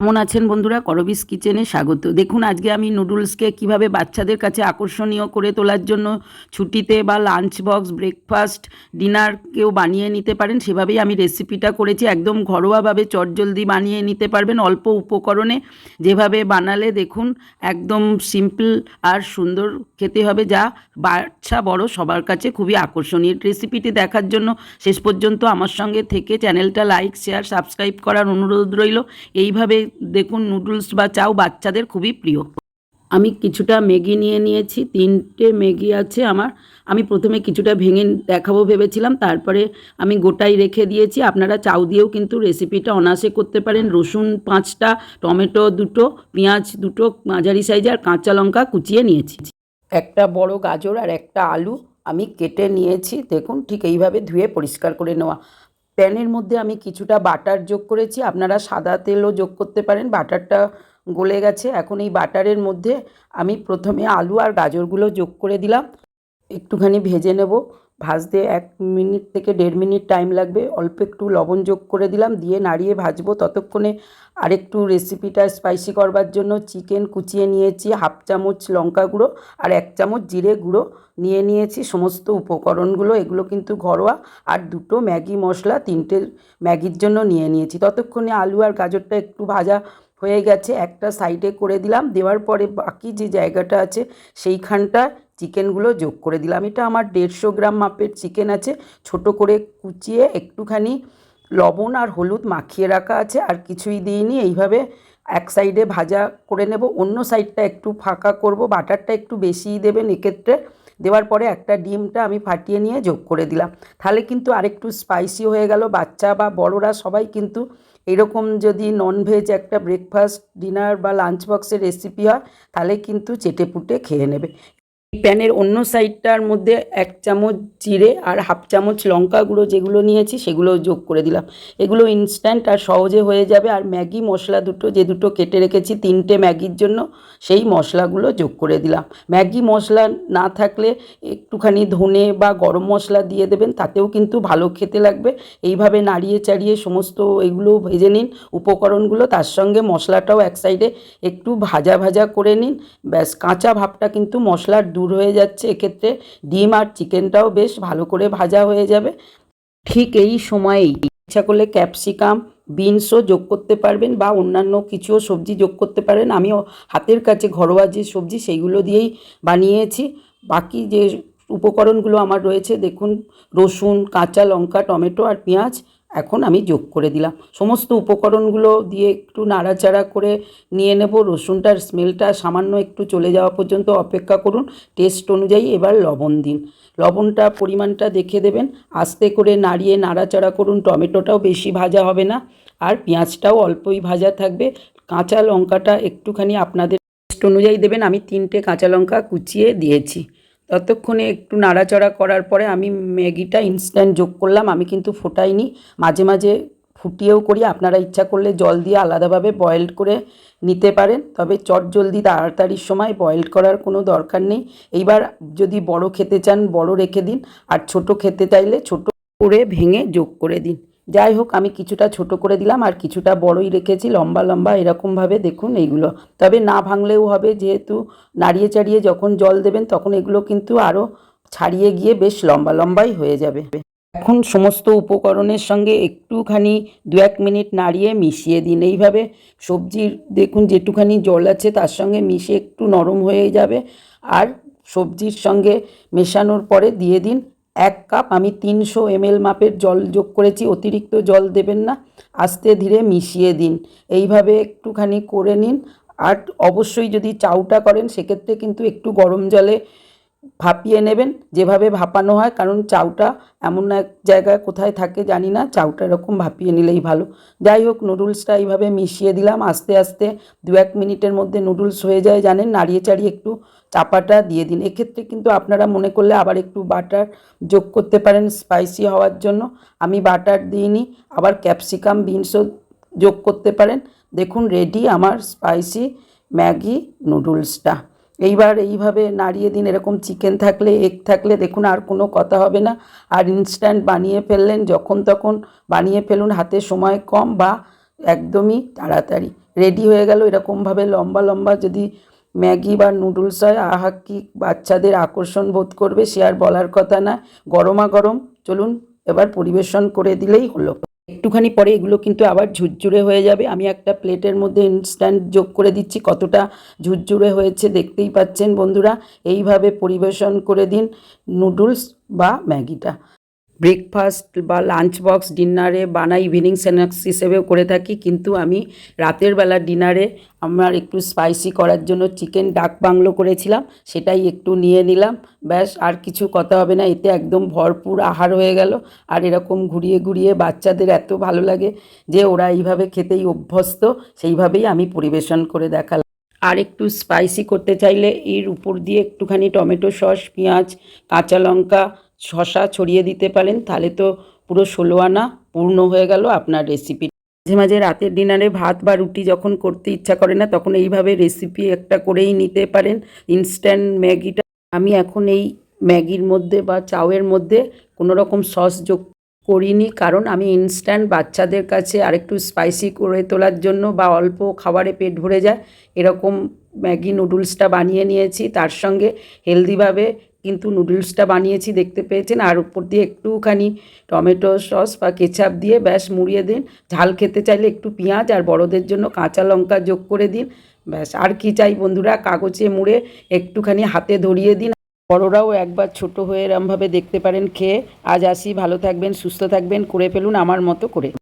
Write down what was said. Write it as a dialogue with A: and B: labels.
A: কেমন আছেন বন্ধুরা? করবিস কিচেনে স্বাগত। দেখুন, আজকে আমি নুডলসকে কীভাবে বাচ্চাদের কাছে আকর্ষণীয় করে তোলার জন্য ছুটিতে বা লাঞ্চ বক্স ব্রেকফাস্ট ডিনার কেউ বানিয়ে নিতে পারেন, সেভাবেই আমি রেসিপিটা করেছি। একদম ঘরোয়াভাবে চটজলদি বানিয়ে নিতে পারবেন অল্প উপকরণে। যেভাবে বানালে দেখুন, একদম সিম্পল আর সুন্দর খেতে হবে, যা বাচ্চা বড় সবার কাছে খুবই আকর্ষণীয়। রেসিপিটি দেখার জন্য শেষ পর্যন্ত আমার সঙ্গে থেকে চ্যানেলটা লাইক শেয়ার সাবস্ক্রাইব করার অনুরোধ রইল। এইভাবে দেখুন নুডলস বা চাও বাচ্চাদের খুবই প্রিয়। আমি কিছুটা ম্যাগি নিয়ে নিয়েছি, তিনটে ম্যাগি আছে আমার। আমি প্রথমে কিছুটা ভেঙে দেখাবো ভেবেছিলাম, তারপরে আমি গোটাই রেখে দিয়েছি। আপনারা চাউ দিয়েও কিন্তু রেসিপিটা অনায়াসে করতে পারেন। রসুন পাঁচটা, টমেটো দুটো, পেঁয়াজ দুটো, মাঝারি সাইজে আর কাঁচা লঙ্কা কুচিয়ে নিয়েছি। একটা বড় গাজর আর একটা আলু আমি কেটে নিয়েছি। দেখুন, ঠিক এইভাবে ধুয়ে পরিষ্কার করে নেওয়া। প্যানের মধ্যে আমি কিছুটা বাটার যোগ করেছি। আপনারা সাদা তেলও যোগ করতে পারেন। বাটারটা গলে গেছে। এখন এই বাটারের মধ্যে আমি প্রথমে আলু আর গাজরগুলো যোগ করে দিলাম। একটুখানি ভেজে নেব। ভাজতে এক মিনিট থেকে দেড় মিনিট টাইম লাগবে। অল্প একটু লবণ যোগ করে দিলাম, দিয়ে নাড়িয়ে ভাজবো। ততক্ষণে আরেকটু রেসিপিটা স্পাইসি করবার জন্য চিকেন কুচিয়ে নিয়েছি হাফ চামচ লঙ্কা গুঁড়ো আর এক চামচ জিরে গুঁড়ো। নিয়ে নিয়েছি সমস্ত উপকরণগুলো, এগুলো কিন্তু ঘরোয়া। আর দুটো ম্যাগি মশলা, তিনটে ম্যাগির জন্য নিয়ে নিয়েছি। ততক্ষণে আলু আর গাজরটা একটু ভাজা হয়ে গেছে, একটা সাইডে করে দিলাম। দেওয়ার পরে বাকি যে জায়গাটা আছে, সেইখানটা চিকেনগুলো যোগ করে দিলাম। এটা আমার দেড়শো গ্রাম মাপের চিকেন আছে। ছোট করে কুচিয়ে একটুখানি লবণ আর হলুদ মাখিয়ে রাখা আছে। আর কিছুই দিইনি। এইভাবে এক সাইডে ভাজা করে নেব। অন্য সাইডটা একটু ফাঁকা করব। বাটারটা একটু বেশিই দেবেন এক্ষেত্রে। দেওয়ার পরে একটা ডিমটা আমি ফাটিয়ে নিয়ে যোগ করে দিলাম। তাহলে কিন্তু আরেকটু স্পাইসি হয়ে গেল। বাচ্চা বা বড়রা সবাই কিন্তু এরকম যদি ননভেজ একটা ব্রেকফাস্ট ডিনার বা লাঞ্চ বক্সের রেসিপি হয়, তাহলে কিন্তু চেটেপুটে খেয়ে নেবে। প্যানের অন্য সাইডটার মধ্যে এক চামচ জিরে আর হাফ চামচ লঙ্কা গুঁড়ো যেগুলো নিয়েছি সেগুলো যোগ করে দিলাম। এগুলো ইনস্ট্যান্ট আর সহজে হয়ে যাবে। আর ম্যাগি মশলা দুটো, যে দুটো কেটে রেখেছি তিনটে ম্যাগির জন্য, সেই মশলাগুলো যোগ করে দিলাম। ম্যাগি মশলা না থাকলে একটুখানি ধনে বা গরম মশলা দিয়ে দেবেন, তাতেও কিন্তু ভালো খেতে লাগবে। এইভাবে নাড়িয়ে চাড়িয়ে সমস্ত এগুলো ভেজে নিন। উপকরণগুলো তার সঙ্গে মশলাটাও এক সাইডে একটু ভাজা ভাজা করে নিন। ব্যাস, কাঁচা ভাবটা কিন্তু মশলার দূর হয়ে যাচ্ছে, এক্ষেত্রে ডিম আর চিকেনটাও বেশ ভালো করে ভাজা হয়ে যাবে। ঠিক এই সময়েই ইচ্ছা করলে ক্যাপসিকাম, বিনসও যোগ করতে পারবেন বা অন্যান্য কিছুও সবজি যোগ করতে পারেন। আমিও হাতের কাছে ঘরোয়া যে সবজি সেইগুলো দিয়েই বানিয়েছি। বাকি যে উপকরণগুলো আমার রয়েছে, দেখুন, রসুন, কাঁচা লঙ্কা, টমেটো আর পেঁয়াজ এখন আমি যোগ করে দিলাম। সমস্ত উপকরণগুলো দিয়ে একটু নাড়াচাড়া করে নিয়ে নেব। রসুনটার স্মেলটা সামান্য একটু চলে যাওয়া পর্যন্ত অপেক্ষা করুন। টেস্ট অনুযায়ী এবার লবণ দিন। লবণটা পরিমাণটা দেখে দেবেন। আস্তে করে নাড়িয়ে নাড়াচাড়া করুন। টমেটোটাও বেশি ভাজা হবে না। আর পেঁয়াজটাও অল্পই ভাজা থাকবে। কাঁচা লঙ্কাটা একটুখানি আপনাদের টেস্ট অনুযায়ী দেবেন। আমি তিনটে কাঁচা লঙ্কা কুচিয়ে দিয়েছি। ততক্ষণে একটু নাড়াচাড়া করার পরে আমি ম্যাগিটা ইনস্ট্যান্ট যোগ করলাম। আমি কিন্তু ফোটাইনি। মাঝে মাঝে ফুটিয়েও করি। আপনারা ইচ্ছা করলে জল দিয়ে আলাদাভাবে বয়েলড করে নিতে পারেন। তবে চট জলদি তাড়াতাড়ির সময় বয়েলড করার কোনো দরকার নেই। এইবার যদি বড় খেতে চান, বড় রেখে দিন। আর ছোট খেতে চাইলে ছোট করে ভেঙে যোগ করে দিন। যাই হোক, আমি কিছুটা ছোট করে দিলাম আর কিছুটা বড়ই রেখেছি, লম্বা লম্বা এরকমভাবে দেখুন এইগুলো। তবে না ভাঙলেও হবে, যেহেতু নাড়িয়ে চাড়িয়ে যখন জল দেবেন তখন এগুলো কিন্তু আরও ছাড়িয়ে গিয়ে বেশ লম্বা লম্বাই হয়ে যাবে। এখন সমস্ত উপকরণের সঙ্গে একটুখানি দু এক মিনিট নাড়িয়ে মিশিয়ে দিন। এইভাবে সবজির দেখুন যেটুখানি জল আছে তার সঙ্গে মিশে একটু নরম হয়ে যাবে। আর সবজির সঙ্গে মেশানোর পরে দিয়ে দিন এক কাপ, আমি তিনশো এমএল মাপের জল যোগ করেছি, অতিরিক্ত জল দেবেন না, আস্তে ধীরে মিশিয়ে দিন। এইভাবে একটুখানি করে নিন। আর অবশ্যই যদি চাউটা করেন, সেক্ষেত্রে কিন্তু একটু গরম জলে ভাপিয়ে নেবেন, যেভাবে ভাপানো হয়, কারণ চাউটা এমন এক জায়গায় কোথায় থাকে জানি না, চাউটা এরকম ভাপিয়ে নিলেই ভালো। যাই হোক, নুডলসটা এইভাবে মিশিয়ে দিলাম, আস্তে আস্তে দু এক মিনিটের মধ্যে নুডলস হয়ে যায়, জানেন নাড়িয়ে চাড়িয়ে একটু চাপাটা দিয়ে দিন। এক্ষেত্রে কিন্তু আপনারা মনে করলে আবার একটু বাটার যোগ করতে পারেন স্পাইসি হওয়ার জন্য। আমি বাটার দিইনি, আবার ক্যাপসিকাম বিনসও যোগ করতে পারেন। দেখুন রেডি আমার স্পাইসি ম্যাগি নুডলসটা এইবার এইভাবে নাড়িয়ে দিন, এরকম চিকেন থাকলে এগ থাকলে দেখুন আর কোনো কথা হবে না। আর ইনস্ট্যান্ট বানিয়ে ফেললেন, যখন তখন বানিয়ে ফেলুন, হাতে সময় কম বা একদমই তাড়াতাড়ি। রেডি হয়ে গেল, এরকমভাবে লম্বা লম্বা যদি ম্যাগি বা নুডলস হয়, আহা কি বাচ্চাদের আকর্ষণ বোধ করবে সে আর বলার কথা না। গরমা গরম, চলুন এবার পরিবেশন করে দিলেই হলো। একটুখানি পরে এগুলো কিন্তু আবার ঝুরঝুরে হয়ে যাবে। আমি একটা প্লেটের মধ্যে ইনস্ট্যান্ট যোগ করে দিচ্ছি, কতটা ঝুরঝুরে হয়েছে দেখতেই পাচ্ছেন বন্ধুরা। এইভাবে পরিবেশন করে দিন নুডলস বা ম্যাগিটা। ব্রেকফাস্ট বা লাঞ্চ বক্স ডিনারে বানাই ইভিনিং স্ন্যাক্স হিসেবেও করে থাকি। কিন্তু আমি রাতের বেলা ডিনারে আমার একটু স্পাইসি করার জন্য চিকেন ডাক বাংলো করেছিলাম, সেটাই একটু নিয়ে নিলাম। ব্যাস, আর কিছু কথা হবে না, এতে একদম ভরপুর আহার হয়ে গেল। আর এরকম ঘুরিয়ে ঘুরিয়ে বাচ্চাদের এত ভালো লাগে যে ওরা এইভাবে খেতেই অভ্যস্ত, সেইভাবেই আমি পরিবেশন করে দেখালাম। আর একটু স্পাইসি করতে চাইলে এর উপর দিয়ে একটুখানি টমেটো সস, পেঁয়াজ, কাঁচা লঙ্কা শসা ছড়িয়ে দিতে পারেন, তাহলে তো পুরো ষোলো আনা পূর্ণ হয়ে গেল আপনার রেসিপি মাঝে মাঝে রাতের ডিনারে ভাত বা রুটি যখন করতে ইচ্ছা করে না, তখন এইভাবে রেসিপি একটা করেই নিতে পারেন। ইনস্ট্যান্ট ম্যাগিটা আমি এখন এই ম্যাগির মধ্যে বা চাউয়ের মধ্যে কোনো রকম সস যোগ করিনি, কারণ আমি ইনস্ট্যান্ট বাচ্চাদের কাছে আরেকটু স্পাইসি করে তোলার জন্য বা অল্প খাবারে পেট ভরে যায়, এরকম ম্যাগি নুডলসটা বানিয়ে নিয়েছি। তার সঙ্গে হেলদিভাবে কিন্তু নুডলসটা বানিয়েছি, দেখতে পেয়েছেন। আর উপর দিয়ে একটুখানি টমেটো সস বা কেচাপ দিয়ে ব্যাস মুড়িয়ে দিন। ঝাল খেতে চাইলে একটু পেঁয়াজ আর বড়দের জন্য কাঁচা লঙ্কা যোগ করে দিন। ব্যাস, আর কি চাই বন্ধুরা? কাগজে মুড়ে একটুখানি হাতে ধরিয়ে দিন। বড়রাও একবার ছোট হয়ে এরমভাবে দেখতে পারেন খেয়ে। আজ আসি, ভালো থাকবেন, সুস্থ থাকবেন, করে ফেলুন আমার মতো করে।